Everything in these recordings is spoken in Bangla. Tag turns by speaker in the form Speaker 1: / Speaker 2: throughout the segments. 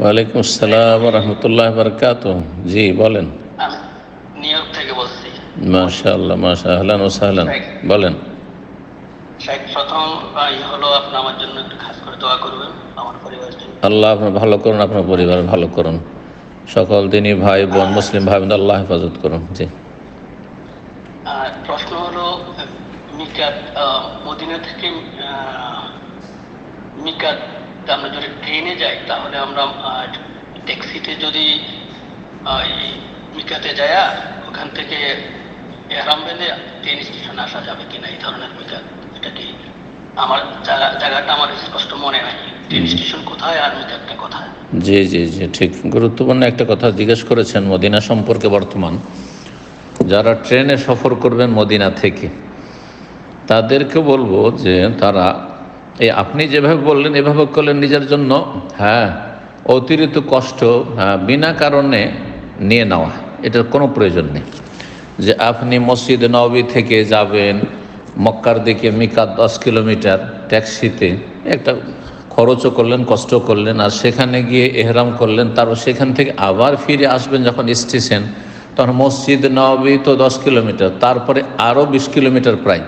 Speaker 1: ওয়ালাইকুম আসসালাম রহমতুল্লাহ বরকাত জি বলেন।
Speaker 2: নিউ ইয়র্ক থেকে বলছি।
Speaker 1: মাশাআল্লাহ মাশা আহলান ও সাহলান। বলেন।
Speaker 2: শেখ প্রথম হলো আপনি আমার জন্য একটু খাস করে দোয়া করবেন আমার পরিবারের জন্য।
Speaker 1: আল্লাহ আপনার ভালো করুন আপনার পরিবার ভালো করুন। সকল দিনই ভাই বোন মুসলিম ভাই বোন আল্লাহ হেফাজত করুন। জি।
Speaker 2: আর প্রশ্ন হলো মিকাত মদিনা থেকে মিকাত আমরা যদি ট্রেনে যাই তাহলে আমরা ট্যাক্সিতে যদি মিকাতে যায় ওখান থেকে এহরাম বেঁধে ট্রেন স্টেশনে আসা যাবে কিনা এই ধরনের মিকাত এটা কি আমার জায়গাটা আমার স্পষ্ট মনে নাই। ট্রেন স্টেশন কোথায় আর মিকাতটা কোথায়?
Speaker 1: জি জি জি ঠিক। গুরুত্বপূর্ণ একটা কথা জিজ্ঞেস করেছেন মদিনা সম্পর্কে বর্তমান। যারা ট্রেনে সফর করবেন মদিনা থেকে তাদেরকে বলব যে তারা এই আপনি যেভাবে বললেন এভাবে করলেন নিজের জন্য হ্যাঁ অতিরিক্ত কষ্ট হ্যাঁ, বিনা কারণে নিয়ে নেওয়া এটার কোনো প্রয়োজন নেই। যে আপনি মসজিদ নবী থেকে যাবেন মক্কার দিকে মিকাত দশ কিলোমিটার ট্যাক্সিতে একটা খরচও করলেন কষ্ট করলেন আর সেখানে গিয়ে এহরাম করলেন তারপর সেখান থেকে আবার ফিরে আসবেন যখন স্টেশন তখন মসজিদ নবী তো দশ কিলোমিটার তারপরে আরও বিশ কিলোমিটার প্রায়।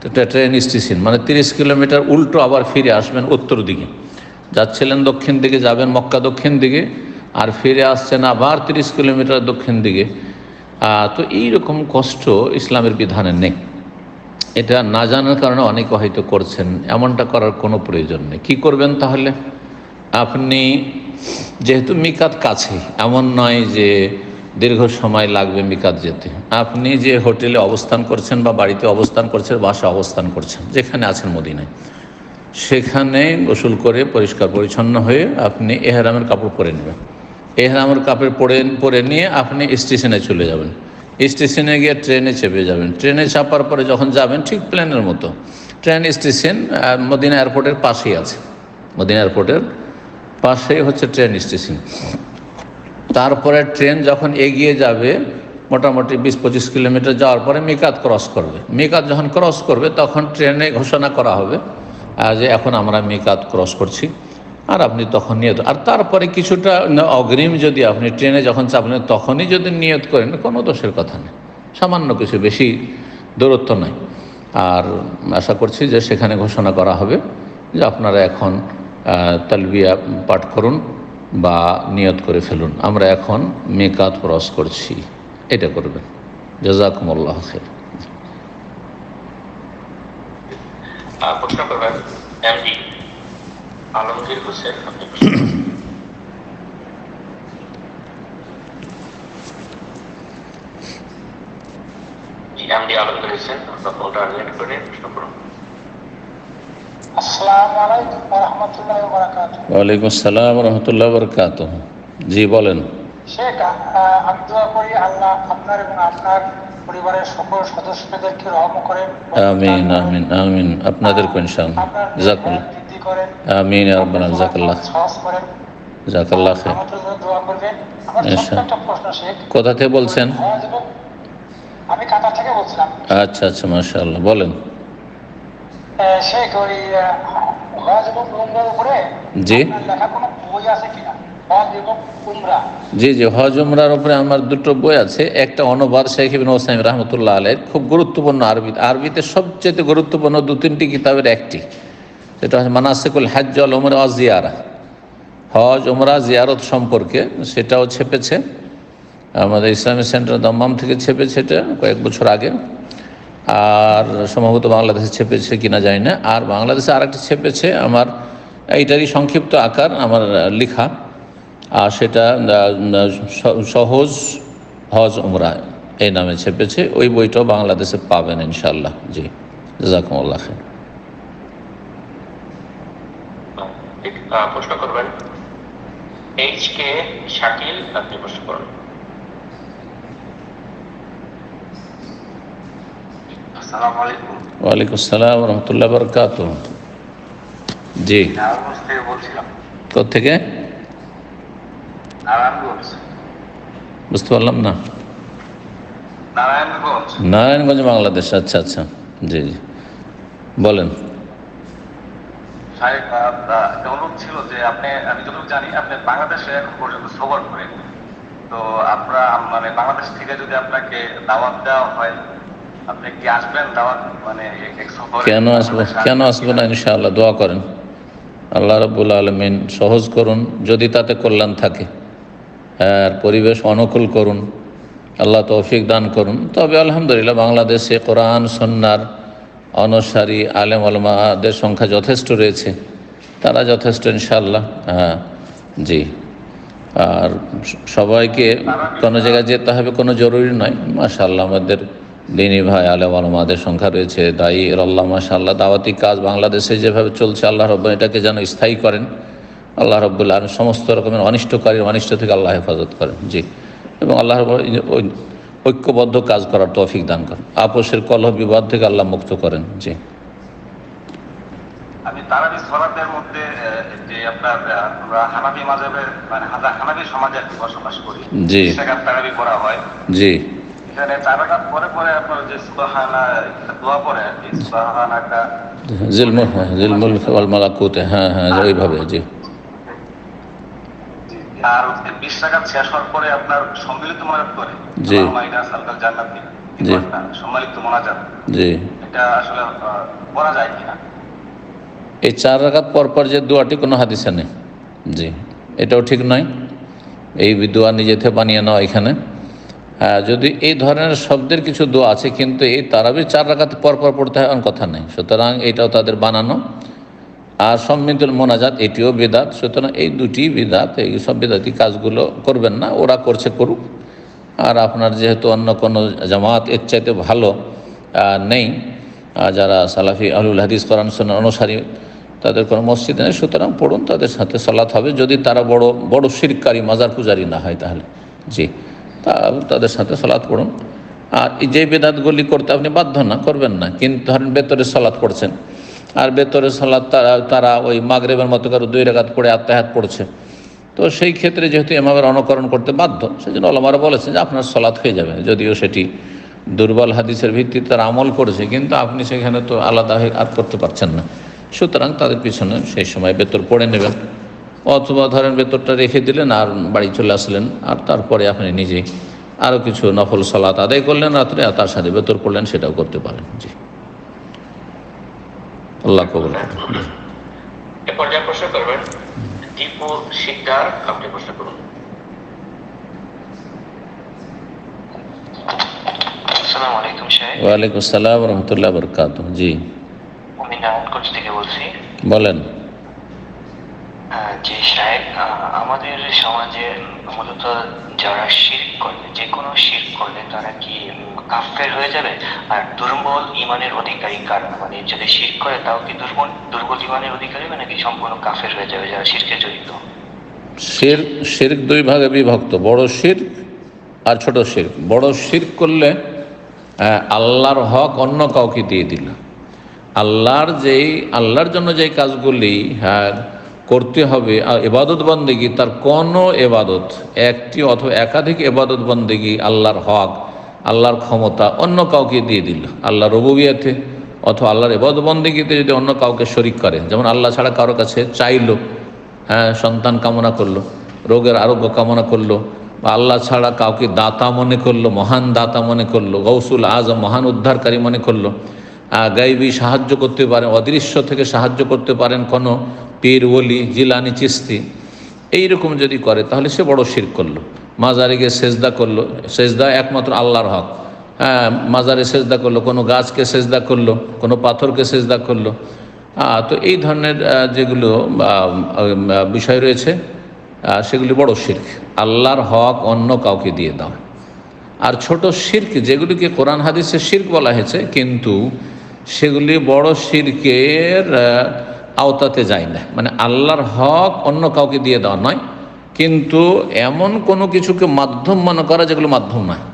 Speaker 1: তো ট্রেন স্টেশন মানে তিরিশ কিলোমিটার উল্টো আবার ফিরে আসবেন উত্তর দিকে। যাচ্ছিলেন দক্ষিণ দিকে, যাবেন মক্কা দক্ষিণ দিকে, আর ফিরে আসছেন আবার তিরিশ কিলোমিটার দক্ষিণ দিকে। তো এইরকম কষ্ট ইসলামের বিধানে নেই। এটা না জানার কারণে অনেকে হয়তো করছেন, এমনটা করার কোনো প্রয়োজন নেই। কী করবেন তাহলে? আপনি যেহেতু মিকাত কাছে এমন নয় যে দীর্ঘ সময় লাগবে মিকাত যেতে। আপনি যে হোটেলে অবস্থান করছেন বা বাড়িতে অবস্থান করছেন বাসা অবস্থান করছেন, যেখানে আছেন মদিনায়, সেখানে গোসল করে পরিষ্কার পরিচ্ছন্ন হয়ে আপনি এহরামের কাপড় পরে নেবেন। এহরামের কাপড় পরে পরে নিয়ে আপনি স্টেশনে চলে যাবেন। স্টেশনে গিয়ে ট্রেনে চেপে যাবেন। ট্রেনে চাপার পরে যখন যাবেন, ঠিক প্লেনের মতো। ট্রেন স্টেশন মদিনা এয়ারপোর্টের পাশেই আছে। মদিনা এয়ারপোর্টের পাশেই হচ্ছে ট্রেন স্টেশন। তারপরে ট্রেন যখন এগিয়ে যাবে, মোটামুটি বিশ পঁচিশ কিলোমিটার যাওয়ার পরে মেকাত ক্রস করবে। মিকাত যখন ক্রস করবে, তখন ট্রেনে ঘোষণা করা হবে যে এখন আমরা মিকাত ক্রস করছি। আর আপনি তখন নিয়ত, আর তারপরে কিছুটা অগ্রিম যদি আপনি ট্রেনে যখন চাপলেন, তখনই যদি নিয়ত করেন, কোনো দোষের কথা নেই। সামান্য কিছু বেশি দূরত্ব নয় আর আশা করছি যে সেখানে ঘোষণা করা হবে যে আপনারা এখন তালবিয়া পাঠ করুন। বা নিয়ত করে ফেলুন। আমরা এখন মেকাত ক্রস করছি। এটা করবেন। জাজাকুমুল্লাহ খের
Speaker 3: এমডি আলমগীর হোসেন আলমগীর হোসেন আপনার করে প্রশ্ন করুন
Speaker 2: আসসালামু আলাইকুম রহমতুল্লাহ বারাকাত
Speaker 1: ওয়ালাইকুম আসসালাম রহমতুল্লাহ বরকাত জি বলেন।
Speaker 2: শেখ আমি দোয়া করি আল্লাহ আপনার এবং আপনার পরিবারের সকল সদস্যদেরকে রহম করেন।
Speaker 1: আমিন আমিন আমিন। আপনাদের আমিন কোথা থেকে বলছেন?
Speaker 2: হজ আমি কাতার থেকে বলছিলাম।
Speaker 1: আচ্ছা আচ্ছা মাশাআল্লাহ। বলেন।
Speaker 2: শেখ ওই হজ
Speaker 1: জি।
Speaker 2: হজ
Speaker 1: জি জি হজ উমরার উপরে আমার দুটো বই আছে। একটা অনুবাদ শেখ ইবিন ওসাইম রহমতুল্লাহ আলের খুব গুরুত্বপূর্ণ আরবি আরবিতে সবচেয়ে গুরুত্বপূর্ণ দু তিনটি কিতাবের একটি। সেটা হচ্ছে মানাসিকুল হাজ্জ আল উমর জিয়ারা। হজ উমরা জিয়ারত সম্পর্কে সেটাও ছেপেছে। আমাদের ইসলামী সেন্টার দম্মাম থেকে ছেপেছে এটা কয়েক বছর আগে। আর সম্ভবত বাংলাদেশে ছেপেছে কিনা জানি না। আর বাংলাদেশে আরেকটি ছেপেছে আমার, এইটারই সংক্ষিপ্ত আকার আমার লেখা। আর সেটা সহজ হজ উমরা এই নামে ছেপেছে। ওই বইটাও বাংলাদেশে পাবেন ইনশাল্লাহ জি, জাজাকুমুল্লাহ খান
Speaker 3: প্রশ্ন করবেন। এইচ কে শাকিল আপনি প্রশ্ন করুন
Speaker 4: আসসালামু আলাইকুম
Speaker 1: ওয়ালাইকুম আসসালাম রহমতুল্লাহ বরকাত জি।
Speaker 4: থেকে
Speaker 1: থেকে বুঝতে পারলাম না।
Speaker 4: নারায়ণগঞ্জ।
Speaker 1: বাংলাদেশ। আচ্ছা আচ্ছা। জি জি। বলেন।
Speaker 4: ছিল যে আপনি আমি যতটুকু জানি আপনি বাংলাদেশে এখন পর্যন্ত করেন তো আপনারা মানে বাংলাদেশ থেকে যদি আপনাকে দাওয়াত দেওয়া হয়
Speaker 1: কেন আসব? কেন আসব না ইনশাআল্লাহ? দোয়া করেন। আল্লাহ রবুল আলমিন সহজ করুন, যদি তাতে কল্যাণ থাকে। আর পরিবেশ অনুকূল করুন। আল্লাহ তৌফিক দান করুন। তবে আলহামদুলিল্লাহ বাংলাদেশে কোরআন সন্ন্যার অনসারী আলেম আলমাদের সংখ্যা যথেষ্ট রয়েছে। তারা যথেষ্ট ইনশাআল্লাহ। হ্যাঁ জি। আর সবাইকে কোনো জায়গায় যেতে হবে কোনো জরুরি নয়। মাশাআল্লাহ আমাদের দিনী ভাই আলেম আলমাদের সংখ্যা রয়েছে দায়ী। আল্লাহ মাশাআল্লাহ দাওয়াতি কাজ বাংলাদেশে যেভাবে চলছে আল্লাহ রব্বা এটাকে যেন স্থায়ী করেন। আল্লাহ রব্বুল্লাহ সমস্ত রকমের অনিষ্টকারীর অনিষ্ট থেকে আল্লাহ হেফাজত করেন জি। এবং আল্লাহ ঐক্যবদ্ধ কাজ করার তৌফিক দান করেন। আপোষের কলহ বিবাদ থেকে আল্লাহ মুক্ত করেন জি।
Speaker 4: আমি তারাবি সলাতের মধ্যে যে আপনার আমরা মানে সমাজে বসবাস করি
Speaker 1: জি।
Speaker 4: তারাবি হয়।
Speaker 1: জি।
Speaker 4: এখানে চার রাকাত পরে পরে আপনার যে সুবাহানা দোয়া পরে আর কি সুবাহানাটা
Speaker 1: জিলমুল হ্যাঁ জিলমুল ওয়াল মালাকুতে হ্যাঁ হ্যাঁ ওইভাবে জি।
Speaker 4: আর শেষ হওয়ার পরে আপনার সম্মিলিত মোনাজাত করে
Speaker 1: জি।
Speaker 4: মাইনা সালকাল জান্নাতি
Speaker 1: জি।
Speaker 4: সম্মিলিত মোনাজাত।
Speaker 1: জি।
Speaker 4: এটা আসলে যায় কিনা?
Speaker 1: এই চার রাকাত পর পর যে দোয়াটি কোনো হাদিসে নেই জি। এটাও ঠিক নয়। এই দোয়া নিজে থেকে বানিয়ে নেওয়া এখানে। হ্যাঁ, যদি এই ধরনের শব্দের কিছু দোয়া আছে, কিন্তু এই তারাবি চার রাকাত পর পর পড়তে হয় কথা নেই। সুতরাং এটাও তাদের বানানো। আর সম্মিতুল মোনাজাত, এটিও বেদাত। সুতরাং এই দুটি বিদাত, এই সব বেদাতি কাজগুলো করবেন না, ওরা করছে করুক। আর আপনার যেহেতু অন্য কোনো জামাত, এর চাইতে ভালো নেই যারা সালাফি আলুল হাদিস করান অনুসারী, তাদের কোনো মসজিদ নেই। সুতরাং পড়ুন, তাদের সাথে সালাত হবে। যদি তারা বড় বড় শিরকারী, মাজার পূজারি না হয় তাহলে। জি। তা তাদের সাথে সালাত পড়ুন। আর যে বেদাতগুলি করতে আপনি বাধ্য না, করবেন না। কিন্তু ধরেন বেতরে সালাত পড়ছেন। আর বেতরে সালাত তারা তারা ওই মাগরেবের মতো করে দুই রেখাত পড়ে আত্মাহাত পড়ছে তো সেই ক্ষেত্রে যেহেতু এমামের অনুকরণ করতে বাধ্য, সেজন্য আলমারা বলেছেন যে আপনার সলাৎ হয়ে যাবে। যদিও সেটি দুর্বল হাদিসের ভিত্তিতে তারা আমল করেছে, কিন্তু আপনি সেখানে তো আলাদা হয়ে আর করতে পারছেন না। সুতরাং তাদের পিছনে সেই সময় বেতর পড়ে নেবেন। অথবা ধরেন বেতরটা রেখে দিলেন আর বাড়ি চলে আসলেন আর তারপরে আপনি নিজে আরও কিছু নফল সলাৎ আদায় করলেন রাত্রে আর তার সাথে বেতর পড়লেন সেটাও করতে পারেন। জি। আল্লাহ কবুল করুন।
Speaker 3: এ পর্যায়ে প্রশ্ন করবেন দীপু শিকদার আপনি প্রশ্ন করুন।
Speaker 5: আসসালামু আলাইকুম সাহেব
Speaker 1: ওয়ালাইকুম আসসালাম রহমতুল্লাহ বরকাত জি।
Speaker 5: আমি নারায়ণগঞ্জ থেকে বলছি
Speaker 1: বলেন।
Speaker 5: যে সাহেব আমাদের সমাজে মূলত যারা শির্ক করে যে কোনো শির্ক করলে তারা কি কাফের হয়ে যাবে? আর দুর্বল ইমানের অধিকারী কারা? মানে যদি শির্ক করে, তাও কি দুর্বল দুর্বল ইমানের অধিকারী হবে নাকি সম্পূর্ণ কাফের হয়ে যাবে যারা শিরকে জড়িত?
Speaker 1: শির শির্ক দুই ভাগে বিভক্ত, বড় শির আর ছোট শির। বড় শির করলে আল্লাহর হক অন্য কাউকে দিয়ে দিল। আল্লাহর যেই, আল্লাহর জন্য যেই কাজগুলি হ্যাঁ করতে হবে। আর এবাদত বন্দেগি, তার কোনো এবাদত? একটি অথবা একাধিক এবাদত বন্দেগি আল্লাহর হক, আল্লাহর ক্ষমতা অন্য কাউকে দিয়ে দিল। আল্লাহ রবুবিয়াতে অথবা আল্লাহর এবাদত বন্দেগিতে যদি অন্য কাউকে শরিক করে, যেমন আল্লাহ ছাড়া কারও কাছে চাইলো হ্যাঁ সন্তান কামনা করল, রোগের আরোগ্য কামনা করল, বা আল্লাহ ছাড়া কাউকে দাতা মনে করল, মহান দাতা মনে করল, গৌসুল আজম মহান উদ্ধারকারী মনে করল গাইবী সাহায্য করতে পারেন, অদৃশ্য থেকে সাহায্য করতে পারেন কোনো পীর ওলি, জিলানি চিস্তি এইরকম যদি করে, তাহলে সে বড় শির করল। মাজারে গিয়ে সেজদা করল। সেজদা একমাত্র আল্লাহর হক। হ্যাঁ মাজারে সেজদা করল, কোনো গাছকে সেজদা করল, কোনো পাথরকে সেজদা করল। তো এই ধরনের যেগুলো বিষয় রয়েছে সেগুলি বড় শির্ক আল্লাহর হক অন্য কাউকে দিয়ে দাও। আর ছোট শির্ক যেগুলিকে কোরআন, হাদিসে শির্ক বলা হয়েছে, কিন্তু সেগুলি বড় শির্কের আওতাতে যায় না। মানে আল্লাহর হক অন্য কাউকে দিয়ে দেওয়া নয়। কিন্তু এমন কোনো কিছুকে মাধ্যম মনে করা যেগুলো মাধ্যম নয়।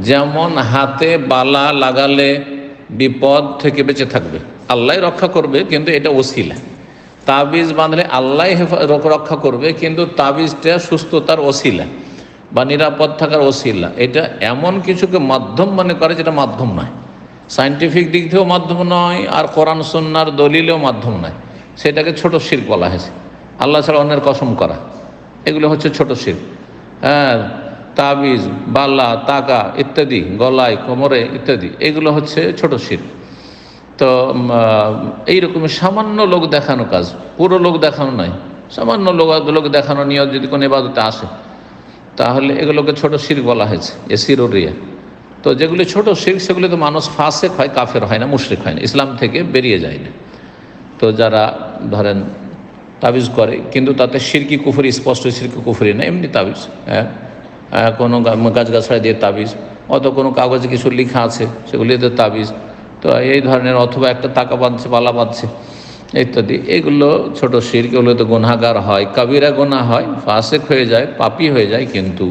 Speaker 1: যেমন হাতে বালা লাগালে বিপদ থেকে বেঁচে থাকবে। আল্লাহ রক্ষা করবে, কিন্তু এটা ওসিলা। তাবিজ বাঁধলে আল্লাহ রক্ষা করবে, কিন্তু তাবিজটা সুস্থতার ওসিলা বা নিরাপদ থাকার ওসিলা। এটা এমন কিছুকে মাধ্যম মনে করে যেটা মাধ্যম নয়। সাইন্টিফিক দিক থেকেও মাধ্যম নয়, আর কোরআন সন্ন্যার দলিলেও মাধ্যম নয়। সেটাকে ছোট শির বলা হয়েছে। আল্লাহ ছাড়া অন্যের কসম করা। এগুলো হচ্ছে ছোট শির। হ্যাঁ তাবিজ বাল্লা তাকা ইত্যাদি, গলায়, কোমরে ইত্যাদি, এগুলো হচ্ছে ছোট শির। তো এইরকমের সামান্য লোক দেখানো কাজ। পুরো লোক দেখানো নয়। সামান্য লোক লোক দেখানো নিয়ত যদি কোনো এবাদতে আসে, তাহলে এগুলোকে ছোট শির বলা হয়েছে এ সিরোরিয়া তো যেগুলি ছোট শির সেগুলি তো মানুষ ফাঁসেক হয়, কাফের হয় না, মুশরিক হয় না, ইসলাম থেকে বেরিয়ে যায় না। তো যারা ধরেন তাবিজ করে, কিন্তু তাতে সিরকি কুফুরি, স্পষ্ট সিরকি কুফুরি না, এমনি তাবিজ হ্যাঁ? কোনো গাছ গাছড়া দিয়ে তাবিজ, অত কোনো কাগজে কিছু লেখা আছে সেগুলিতে তাবিজ, তো এই ধরনের, অথবা একটা টাকা বাঁধছে পালা বাঁধছে, ইত্যাদি, এগুলো ছোট শির এগুলো তো গুনাগার হয়, কাবিরা গোনা হয়, ফাঁসেক হয়ে যায়, পাপি হয়ে যায়, কিন্তু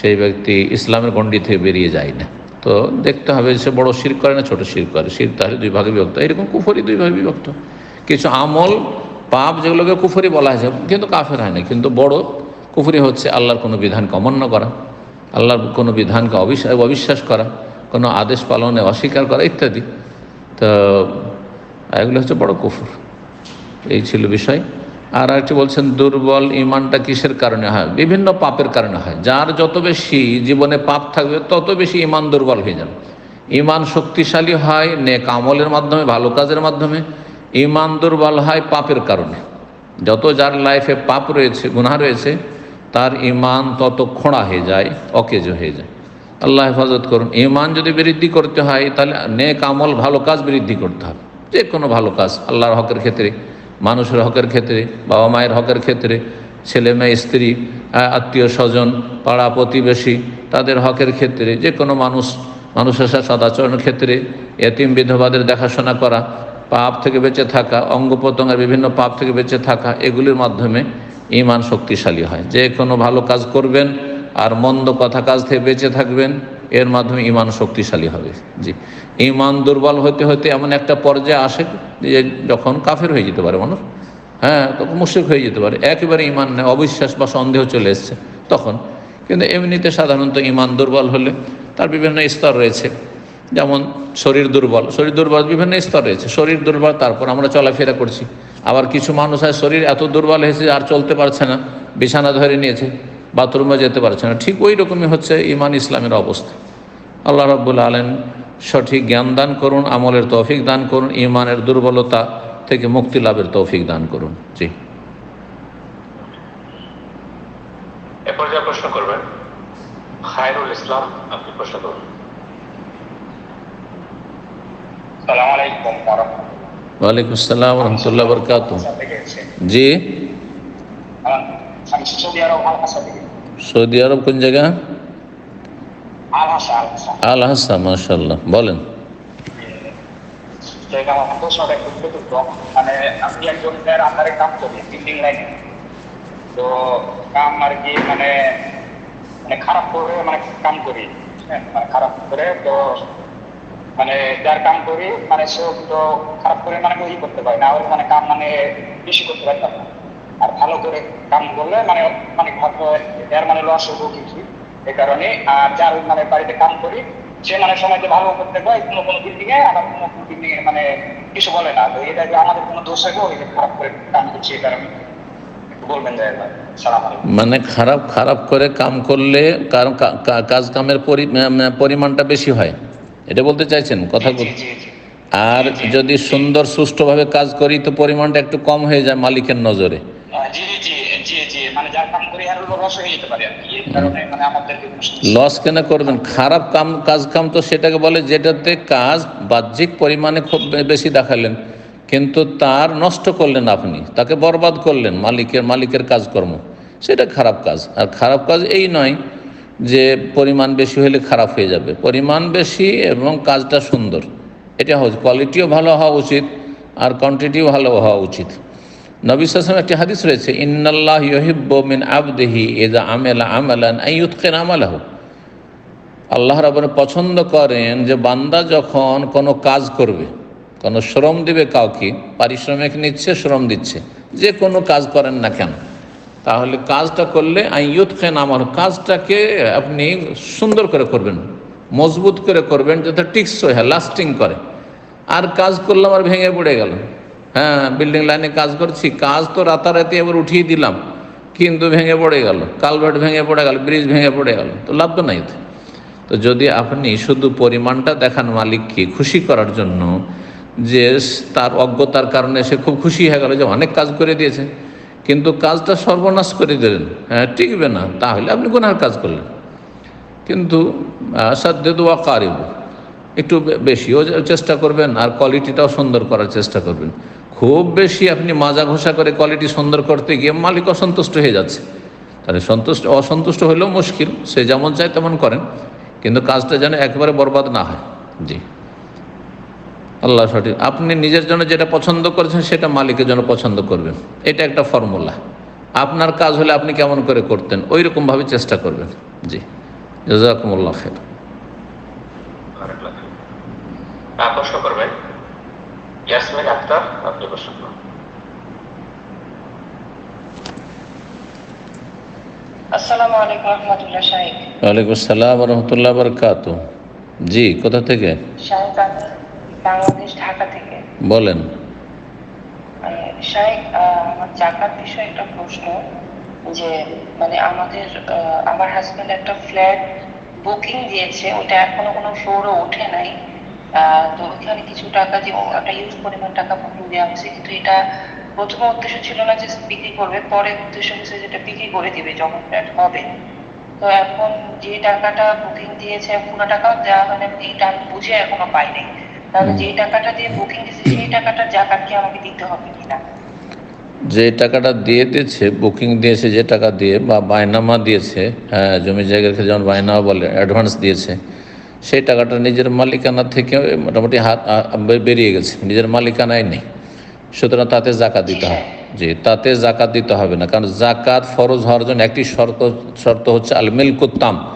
Speaker 1: সেই ব্যক্তি ইসলামের গণ্ডি থেকে বেরিয়ে যায় না তো দেখতে হবে সে বড় শির করে না ছোট শির করে। শির তাহলে দুই ভাগে বিভক্ত। এরকম কুফরি দুই ভাগে বিভক্ত। কিছু আমল, পাপ যেগুলোকে কুফরি বলা হয়েছে কিন্তু কাফের হয় না। কিন্তু বড় কুফরি হচ্ছে আল্লাহর কোনো বিধানকে অমান্য করা, আল্লাহর কোনো বিধানকে অবিশ্বাস অবিশ্বাস করা, কোনো আদেশ পালনে অস্বীকার করা ইত্যাদি। তো এগুলো হচ্ছে বড় কুফর। এই ছিল বিষয়। আর একটি বলছেন, দুর্বল ইমানটা কিসের কারণে হয়? বিভিন্ন পাপের কারণে হয়। যার যত বেশি জীবনে পাপ থাকবে, তত বেশি ইমান দুর্বল হয়ে যাবে। ইমান শক্তিশালী হয় নেক আমলের মাধ্যমে, ভালো কাজের মাধ্যমে। ইমান দুর্বল হয় পাপের কারণে। যত যার লাইফে পাপ রয়েছে, গুনাহ রয়েছে, তার ইমান তত খোঁড়া হয়ে যায়, অকেজ হয়ে যায়। আল্লাহ হেফাজত করুন, ইমান যদি বৃদ্ধি করতে হয়, তাহলে নেক আমল, ভালো কাজ বৃদ্ধি করতে হবে। যে কোনো ভালো কাজ, আল্লাহর হকের ক্ষেত্রে। মানুষের হকের ক্ষেত্রে, বাবা মায়ের হকের ক্ষেত্রে, ছেলে মেয়ে, স্ত্রী আত্মীয় স্বজন, পাড়া প্রতিবেশী, তাদের হকের ক্ষেত্রে, যে কোনো মানুষ, মানুষের সাথে সদাচরণের ক্ষেত্রে, এতিম বিধবাদের দেখাশোনা করা, পাপ থেকে বেঁচে থাকা, অঙ্গ প্রত্যঙ্গের বিভিন্ন পাপ থেকে বেঁচে থাকা, এগুলির মাধ্যমে ইমান শক্তিশালী হয়। যে কোনো ভালো কাজ করবেন আর মন্দ কথা কাজ থেকে বেঁচে থাকবেন এর মাধ্যমে ইমান শক্তিশালী হবে। জি। ইমান দুর্বল হতে হতে এমন একটা পর্যায়ে আসে যে যখন কাফের হয়ে যেতে পারে মানুষ হ্যাঁ তখন মুশ্রিক হয়ে যেতে পারে। একেবারে ইমান নেই অবিশ্বাস বা সন্দেহ চলে এসছে তখন। কিন্তু এমনিতে সাধারণত ইমান দুর্বল হলে তার বিভিন্ন স্তর রয়েছে। যেমন শরীর দুর্বল শরীর দুর্বল বিভিন্ন স্তর রয়েছে। শরীর দুর্বল, তারপর আমরা চলাফেরা করছি। আবার কিছু মানুষ হয় শরীর এত দুর্বল হয়েছে আর চলতে পারছে না, বিছানা ধরে নিয়েছে। বাথরুমে যেতে পারছে না। ঠিক ওই রকমই হচ্ছে ইমান ইসলামের অবস্থা। আল্লাহ রব্বুল আলম সঠিক জ্ঞান দান করুন আমলের তৌফিক দান করুন ইমানের দুর্বলতা থেকে মুক্তি লাভের তৌফিক দান করুন। জি।
Speaker 3: প্রশ্ন করবেন খায়রুল ইসলাম আপনি প্রশ্ন করুন।
Speaker 1: ওয়ালাইকুম আসসালাম রহমতুল্লাহ বরকাত জি
Speaker 6: আমি সৌদি আরব আল থেকে
Speaker 1: সৌদি আরব কোন জায়গা?
Speaker 6: আল হাসা
Speaker 1: মাশাল্লাহ বলেন।
Speaker 6: মানে আমি একজনের আন্ডারে কাম করি বিল্ডিং লাইনে তো কাম আর কি মানে মানে খারাপ করে মানে কাম করি। হ্যাঁ, মানে খারাপ করে তো মানে যার কাম করি মানে সে তো খারাপ করে মানে ওই করতে পারে। না ওর মানে কাম মানে বেশি করতে পারতাম না। আর ভালো করে কাম করলে মানে মানে ভাবতে এর মানে লস হব কিছু এ কারণে। আর যার মানে বাড়িতে কাম করি সে মানে সময়তে ভালো করতে পারে কোনো কোনো বিল্ডিং এ আবার কোনো কোনো বিল্ডিং এ মানে কিছু বলে না। তো এটা যে আমাদের কোনো দোষ হবে ওই খারাপ করে কাম করছি এ কারণে। বলবেন যে
Speaker 1: মানে খারাপ খারাপ করে কাম করলে কাজ কামের পরিমাণটা বেশি হয়। এটা বলতে চাইছেন কথা আর যদি সুন্দর সুষ্ঠুভাবে কাজ করি তো পরিমাণটা একটু কম হয়ে যায় মালিকের নজরে।
Speaker 6: জি জি মানে করি আর লস মানে কেন
Speaker 1: করবেন? খারাপ কাম, কাজ কাম তো সেটাকে বলে যেটাতে কাজ বাহ্যিক পরিমাণে খুব বেশি দেখালেন, কিন্তু তার নষ্ট করলেন আপনি, তাকে বরবাদ করলেন মালিকের মালিকের কাজকর্ম। সেটা খারাপ কাজ। আর খারাপ কাজ এই নয় যে পরিমাণ বেশি হলে খারাপ হয়ে যাবে। পরিমাণ বেশি এবং কাজটা সুন্দর। এটা হচ্ছে কোয়ালিটিও ভালো হওয়া উচিত আর কোয়ান্টিটিও ভালো হওয়া উচিত। নবী একটি হাদিস রয়েছে, ইন্নাল্লাহ ইহিব্ব মিন আবদেহি এজা আমেলা আমালান আইয়ুৎকেন আমালাহ। আল্লাহ রাবনে পছন্দ করেন যে বান্দা যখন কোনো কাজ করবে, কোনো শ্রম দিবে কাউকে, পারিশ্রমিক নিচ্ছে, শ্রম দিচ্ছে, যে কোনো কাজ করেন না কেন, তাহলে কাজটা করলে আইয়ুত খেন আমার কাজটাকে আপনি সুন্দর করে করবেন, মজবুত করে করবেন, যাতে টিকসই হয়, লাস্টিং করে। আর কাজ করলাম আর ভেঙে পড়ে গেল। হ্যাঁ বিল্ডিং লাইনে কাজ করছি। কাজ তো রাতারাতি এবার উঠিয়ে দিলাম, কিন্তু ভেঙে পড়ে গেল কালভার্ট ভেঙে পড়ে গেল ব্রিজ ভেঙে পড়ে গেল, তো লাভ তো নাই। তো। যদি আপনি শুধু পরিমাণটা দেখান মালিককে খুশি করার জন্য, যে তার অজ্ঞতার কারণে সে খুব খুশি হয়ে গেল যে অনেক কাজ করে দিয়েছে, কিন্তু কাজটা সর্বনাশ করে দিলেন হ্যাঁ টিকবে না, তাহলে আপনি গুনার কাজ করলেন। কিন্তু সাধ্য দোয়া কারিব, একটু বেশিও চেষ্টা করবেন আর কোয়ালিটিটাও সুন্দর করার চেষ্টা করবেন। খুব বেশি আপনি মাজা ঘষা করে কোয়ালিটি সুন্দর করতে গিয়ে মালিক অসন্তুষ্ট হয়ে যাচ্ছে। তাহলে সন্তুষ্ট, অসন্তুষ্ট হলেও মুশকিল, সে যেমন চায় তেমন করেন। কিন্তু কাজটা যেন একবারে বরবাদ না হয়। জি। আল্লাহ সঠিক, আপনি নিজের জন্য যেটা পছন্দ করেছেন সেটা মালিকের জন্য পছন্দ করবেন। এটা একটা ফর্মুলা আপনার কাজ হলে আপনি কেমন করে করতেন ওই রকমভাবে চেষ্টা করবেন। জি। জাজাকুমুল্লাহ খের
Speaker 3: প্রশ্ন করবেন। ইয়াসমিন আক্তার আপনি প্রশ্ন করুন
Speaker 7: আসসালামু আলাইকুম রহমতুল্লাহ শাহিক
Speaker 1: ওয়ালাইকুম আসসালাম রহমতুল্লাহ বরকাত জি কোথা থেকে?
Speaker 7: শাহিক বাংলাদেশ ঢাকা থেকে।
Speaker 1: বলেন।
Speaker 7: আহ, আমার জাকাত বিষয়ে একটা প্রশ্ন যে মানে আমাদের আহ, আমার হাজবেন্ড একটা ফ্ল্যাট বুকিং দিয়েছে ওটা এখনও কোনো ফ্লোরে ওঠে নাই। তো ওইখানে কিছু টাকা ও- একটা ইউজ পরিমাণ টাকা বুকিং দেওয়া হয়েছে কিন্তু এটা প্রথম উদ্দেশ্য ছিল না যে বিক্রি করবে পরে উদ্দেশ্য হচ্ছে যেটা বিক্রি করে দিবে যখন ফ্ল্যাট হবে। তো এখন যে টাকাটা বুকিং দিয়েছে পুরো টাকাও দেওয়া হয় না এইটা আমি বুঝে এখনও পাইনি। তাহলে যে টাকাটা দিয়ে বুকিং দিয়েছে সেই টাকাটা জাকাত কি আমাকে দিতে হবে কিনা
Speaker 1: যে টাকাটা দিয়ে দিয়েছে বুকিং দিয়েছে যে টাকা দিয়ে বা বায়নামা দিয়েছে হ্যাঁ জমি জায়গার যেমন বায়নামা বলে অ্যাডভান্স দিয়েছে সেই টাকাটা নিজের মালিকানা থেকে মোটামুটি হাত বেরিয়ে গেছে। নিজের মালিকানায় নেই। সুতরাং তাতে জাকাত দিতে হবে। যে তাতে জাকাত দিতে হবে না। কারণ জাকাত ফরজ হওয়ার জন্য একটি শর্ত শর্ত হচ্ছে আল মিলকুত্তাম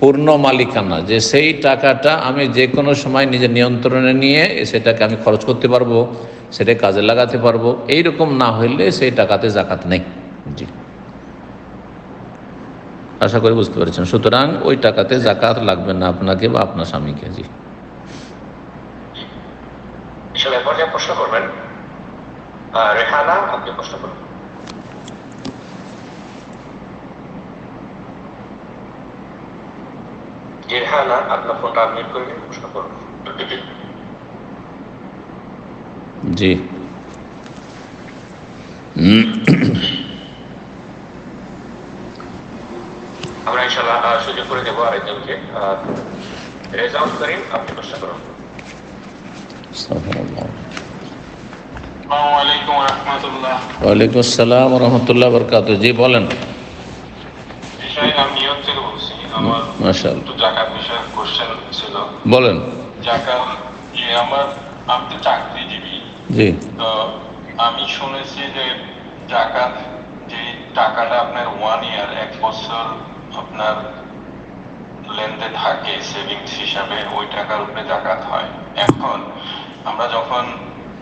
Speaker 1: পূর্ণ মালিকানা। যে সেই টাকাটা আমি যে কোনো সময় নিজের নিয়ন্ত্রণে নিয়ে সেটাকে আমি খরচ করতে পারব, সেটা কাজে লাগাতে পারব। এইরকম না হইলে সেই টাকাতে জাকাত নেই। জি। আশা করি বুঝতে পেরেছেন। সুতরাং ওই টাকাতে জাকাত লাগবে না আপনাকে বা আপনার স্বামীকে জি।
Speaker 3: প্রশ্ন করবেন রেহানা আপনি প্রশ্ন করুন। রেহানা আপনার ফোনটা মিউট করে প্রশ্ন করুন।
Speaker 1: জি
Speaker 3: আমরা ইনশাল্লাহ আহ, সুযোগ করে দেবো আরেকজনকে আহ, রেজাউল করিম আপনি প্রশ্ন করুন।
Speaker 1: আস্তাগফিরুল্লাহ।
Speaker 8: আসসালামু আলাইকুম রহমতুল্লাহ।
Speaker 1: ওয়ালাইকুম আসসালাম রহমতুল্লাহ বরকাত জি বলেন।
Speaker 8: আমি থেকে বলছি আমার জাকাত বিষয়ে কোশ্চেন ছিল।
Speaker 1: বলেন।
Speaker 8: জাকাত আমার আমি তো চাকরিজীবী।
Speaker 1: জি।
Speaker 8: তো আমি শুনেছি যে জাকাত যে টাকাটা আপনার ওয়ান ইয়ার এক বছর আপনার লেনদে থাকে সেভিংস হিসাবে ওই টাকার উপরে জাকাত হয়। এখন আমরা যখন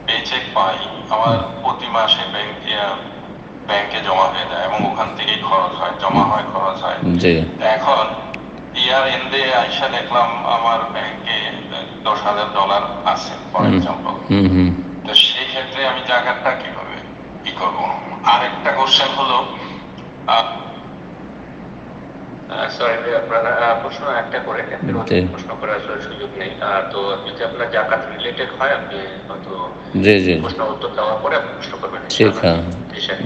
Speaker 8: পেচেক পাই আমার প্রতি মাসে ব্যাংক ব্যাংকে জমা হয়ে যায় এবং ওখান থেকেই খরচ হয় জমা হয় খরচ হয়।
Speaker 1: জি।
Speaker 8: এখন ইয়ার এন্ডে আইসা দেখলাম আমার ব্যাংকে দশ হাজার ডলার আছে ফর। এক্সাম্পল
Speaker 1: হুম হুম।
Speaker 8: তো সেই ক্ষেত্রে আমি জায়গাটা কীভাবে কি করব? আর একটা কোশ্চেন হলো
Speaker 3: সরি আপনার প্রশ্ন একটা করে। প্রশ্ন করার সুযোগ নেই। তো যদি আপনার জাকাত রিলেটেড হয় আপনি হয়তো
Speaker 1: জি জি।
Speaker 3: প্রশ্ন উত্তর দেওয়ার পরে আপনি প্রশ্ন করবেন।
Speaker 1: ঠিক হ্যাঁ।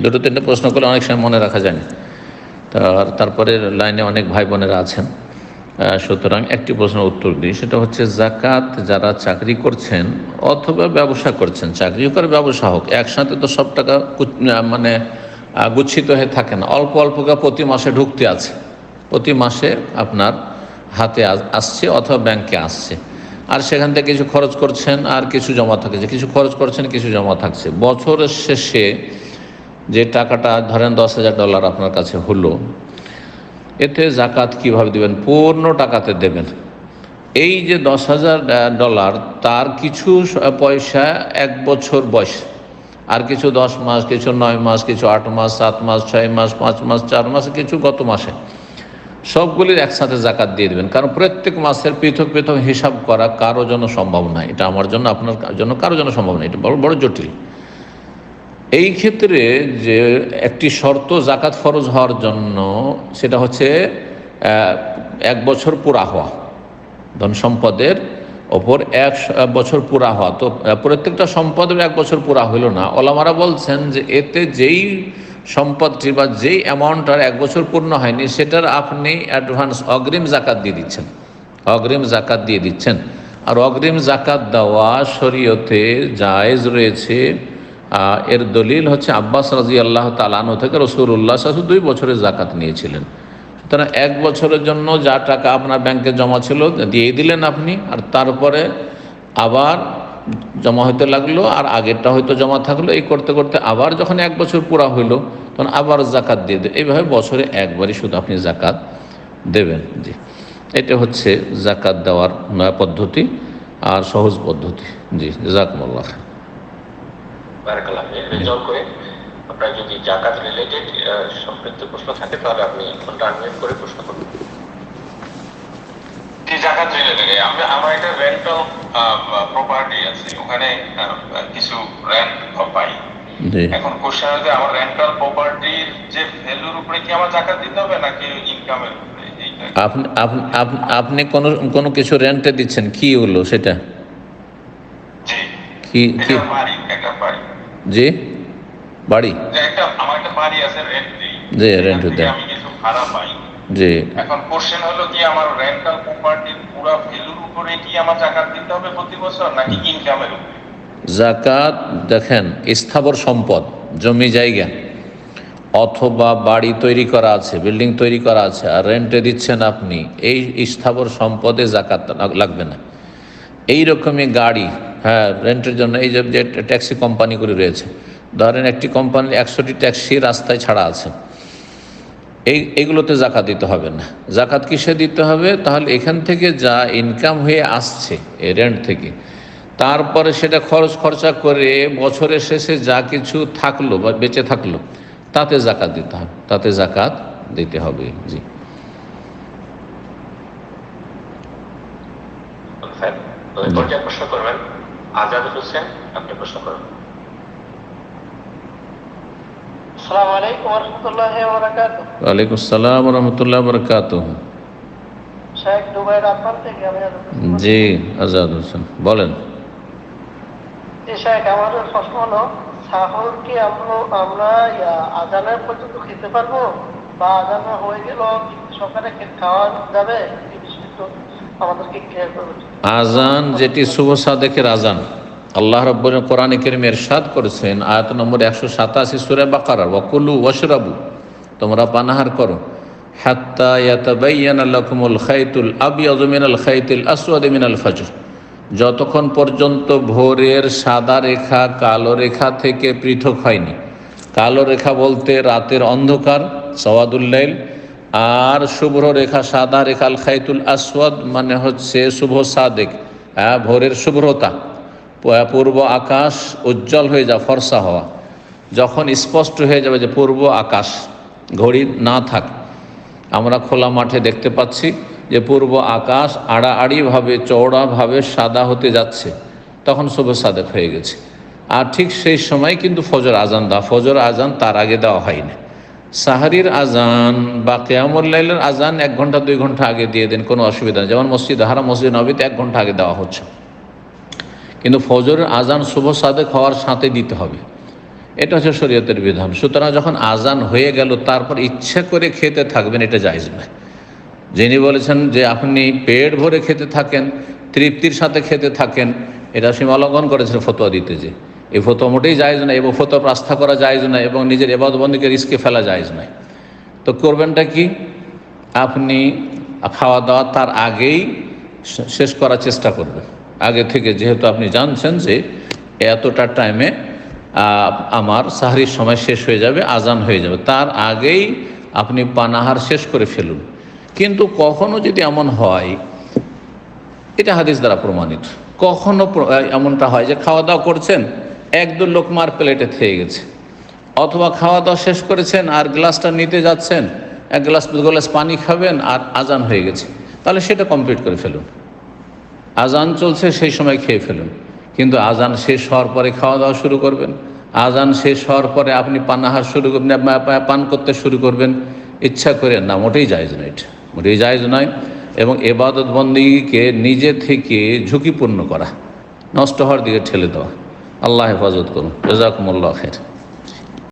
Speaker 1: দুটো তিনটে প্রশ্ন অনেক সময় মনে রাখা যায় না। তার তারপরে লাইনে অনেক ভাই বোনেরা আছেন। সুতরাং একটি প্রশ্ন উত্তর দিই। সেটা হচ্ছে জাকাত যারা চাকরি করছেন অথবা ব্যবসা করছেন চাকরি করে ব্যবসা হোক একসাথে তো সব টাকা মানে গুচ্ছিত হয়ে থাকে না। অল্প অল্প প্রতি মাসে ঢুকতে আছে। প্রতি মাসে আপনার হাতে আস- আসছে অথবা ব্যাংকে আসছে। আর সেখান থেকে কিছু খরচ করছেন, আর কিছু জমা থাকছে। কিছু খরচ করছেন, কিছু জমা থাকছে। বছরের শেষে যে টাকাটা ধরেন দশ হাজার ডলার আপনার কাছে হলো, এতে জাকাত কীভাবে দিবেন? পূর্ণ টাকাতে দেবেন। এই যে দশ হাজার ডলার তার কিছু পয়সা এক বছর বয়স। আর কিছু দশ মাস, কিছু নয় মাস, কিছু আট মাস, সাত মাস, ছয় মাস, পাঁচ মাস, চার মাস, কিছু গত মাসে। সবগুলির একসাথে জাকাত দিয়ে দেবেন। কারণ প্রত্যেক মাসের পৃথক পৃথক হিসাব করা কারও জন্য সম্ভব নয়। এটা আমার জন্য, আপনার জন্য, কারও জন্য সম্ভব নয়। এটা বড় বড় জটিল। এই ক্ষেত্রে যে একটি শর্ত জাকাত ফরজ হওয়ার জন্য, সেটা হচ্ছে এক বছর পুরা হওয়া। ধন সম্পদের ওপর এক বছর পুরা হওয়া। তো প্রত্যেকটা সম্পদের এক বছর পুরা হইল না। ওলামারা বলছেন যে এতে যেই সম্পদটি বা যেই অ্যামাউন্টটার এক বছর পূর্ণ হয়নি, সেটার আপনি অ্যাডভান্স অগ্রিম জাকাত দিয়ে দিচ্ছেন। অগ্রিম জাকাত দিয়ে দিচ্ছেন। আর অগ্রিম জাকাত দেওয়া শরীয়তে জায়েজ রয়েছে। এর দলিল হচ্ছে আব্বাস রাজি আল্লাহ তালানো থেকে রসুল্লাহ শাসু দুই বছরের জাকাত নিয়েছিলেন। সুতরাং এক বছরের জন্য যা টাকা আপনার ব্যাংকে জমা ছিল, দিয়ে দিলেন আপনি। আর তারপরে আবার জমা হইতে লাগল আর আগেরটা হয়তো জমা থাকল। এই করতে করতে আবার যখন এক বছর পুরা হইল, তখন আবার জাকাত দিয়ে দেবে এইভাবে বছরে একবারই শুধু আপনি জাকাত দেবেন। জি। এটা হচ্ছে জাকাত দেওয়ার নয়া পদ্ধতি আর সহজ পদ্ধতি। জি
Speaker 3: করে আপনার যদি জাকাত রিলেটেড সম্পৃক্ত প্রশ্ন থাকে, তাহলে আপনি করে প্রশ্ন করুন
Speaker 8: জি জাকাত রিলেটেড আমি আমার একটা রেন্টাল প্রপার্টি আছে। ওখানে কিছু রেন্ট পাই। এখন কোশ্চেন হচ্ছে আমার রেন্টাল প্রপার্টির যে ভ্যালুর উপরে কি আমার জাকাত দিতে হবে নাকি ইনকামের
Speaker 1: আপনি আপনি কোনো কোনো কিছু রেন্টে দিচ্ছেন কি হলো সেটা?
Speaker 8: জি।
Speaker 1: কি কি? জি? বাড়ি?
Speaker 8: একটা আমার একটা বাড়ি আছে রেন্ট দিই
Speaker 1: জি,
Speaker 8: থেকে
Speaker 1: দেন।
Speaker 8: আমি কিছু ভাড়া পাই।
Speaker 1: জি।
Speaker 8: এখন কোশ্চেন হলো কি আমার রেন্টাল প্রপার্টির পুরো ভ্যালুর উপরে কি আমার জাকাত দিতে হবে প্রতি বছর নাকি ইনকামের উপরে?
Speaker 1: জাকাত দেখেন স্থাবর সম্পদ জমি জায়গা অথবা বাড়ি তৈরি করা আছে বিল্ডিং তৈরি করা আছে আর রেন্টে দিচ্ছেন আপনি এই স্থাবর সম্পদে জাকাত লাগ- লাগবে না। এই রকমই গাড়ি হ্যাঁ রেন্টের জন্য এই যে যে ট্যাক্সি কোম্পানিগুলি রয়েছে। ধরেন একটি কোম্পানির একশোটি ট্যাক্সি রাস্তায় ছাড়া আছে। এই, এগুলোতে জাকাত দিতে হবে না। জাকাত কিসে দিতে হবে? তাহলে এখান থেকে যা ইনকাম হয়ে আসছে, এই রেন্ট থেকে, তারপরে সেটা খরচ খরচা করে বছরের শেষে যা কিছু থাকল বা বেঁচে থাকল, তাতে জাকাত দিতে হবে, তাতে জাকাত দিতে হবে, জি।
Speaker 3: করবেন। আজাদ হোসেন, আপনি প্রশ্ন করুন
Speaker 2: আসসালামু আলাইকুম রহমতুল্লাহ বরাকাত
Speaker 1: ওয়ালাইকুম আসসালাম রহমতুল্লাহ বরকাত
Speaker 2: শেখ দুবাই রাজমান থেকে আমি
Speaker 1: জি আজাদ হোসেন বলেন।
Speaker 2: আমাদের প্রশ্ন হলো সাহর কি আমরা আমরা আজানের পর্যন্ত খেতে পারব? বা আজান হয়ে গেল সকালে খাওয়া যাবে? আমাদেরকে
Speaker 1: আজান যেটি শুভ সাদেকের আজান। আল্লাহ রব্বর কোরআন করিম এরশাদ করেছেন আয়াত নম্বর একশো সাতাশি সুরে বাকারার ওয়াকুলু ওয়াশরাবু তোমরা পানাহার করো। খাইতুল মিনাল খাইতিল মিনাল যতক্ষণ পর্যন্ত ভোরের সাদা রেখা কালো রেখা থেকে পৃথক হয়নি। কালো রেখা বলতে রাতের অন্ধকার সওয়াদুল্লাইল আর শুভ্র রেখা সাদা রেখা আল খাইতুল আসওয়াদ মানে হচ্ছে শুভ সাদেক হ্যাঁ, ভোরের শুভ্রতা। পূর্ব আকাশ উজ্জ্বল হয়ে যা ফর্সা হওয়া। যখন স্পষ্ট হয়ে যাবে যে পূর্ব আকাশ, ঘড়ি না থাক, আমরা খোলা মাঠে দেখতে পাচ্ছি যে পূর্ব আকাশ আড়াআড়িভাবে, চওড়াভাবে সাদা হতে যাচ্ছে। তখন শুভ সাদেক হয়ে গেছে। আর ঠিক সেই সময় কিন্তু ফজর আজান দেওয়া, ফজর আজান তার আগে দেওয়া হয়নি। সাহারির আজান বা কেয়ামুল্লাইলের আজান এক ঘণ্টা, দুই ঘণ্টা আগে দিয়ে দেন, কোনো অসুবিধা নেই। যেমন মসজিদ হারা মসজিদ নবীতে এক ঘণ্টা আগে দেওয়া হচ্ছে। কিন্তু ফজরের আজান শুভ সাদেক হওয়ার সাথে দিতে হবে। এটা হচ্ছে শরীয়তের বিধান। সুতরাং যখন আজান হয়ে গেল, তারপর ইচ্ছে করে খেতে থাকবেন, এটা জায়জ নয়। যিনি বলেছেন যে আপনি পেট ভরে খেতে থাকেন, তৃপ্তির সাথে খেতে থাকেন, এটা সীমা লঙ্ঘন করেছেন ফতোয়া দিতে যে। এই ফতোয়া মোটেই জায়জ না এবং ফতোয়া আস্থা করা জায়জ না এবং নিজের এবাদবন্দিকে রিস্কে ফেলা জায়জ নয়। তো করবেনটা কি? আপনি খাওয়া দাওয়া তার আগেই শেষ করার চেষ্টা করবেন। আগে থেকে যেহেতু আপনি জানছেন যে এতটা টাইমে আমার সাহারির সময় শেষ হয়ে যাবে, আজান হয়ে যাবে। তার আগেই আপনি পানাহার শেষ করে ফেলুন। কিন্তু কখনো যদি এমন হয়, এটা হাদিস দ্বারা প্রমাণিত। কখনো এমনটা হয় যে খাওয়া দাওয়া করছেন এক দু লোকমার প্লেটে থেয়ে গেছে। অথবা খাওয়া দাওয়া শেষ করেছেন আর গ্লাসটা নিতে যাচ্ছেন, এক গ্লাস, দু গ্লাস পানি খাবেন আর আজান হয়ে গেছে। তাহলে সেটা কমপ্লিট করে ফেলুন। আজান চলছে, সেই সময় খেয়ে ফেলুন। কিন্তু আজান শেষ হওয়ার পরে খাওয়া দাওয়া শুরু করবেন। আজান শেষ হওয়ার পরে আপনি পানাহার শুরু করবেন পান করতে শুরু করবেন। ইচ্ছা করে না, মোটেই জায়জ নয় এটা। মোটেই জায়জ নয়। এবং এবাদত বন্দীকে নিজে থেকে ঝুঁকিপূর্ণ করা, নষ্ট হওয়ার দিকে ঠেলে দেওয়া। আল্লাহ হেফাজত করুন। রেজাকুমুল্লাহ খের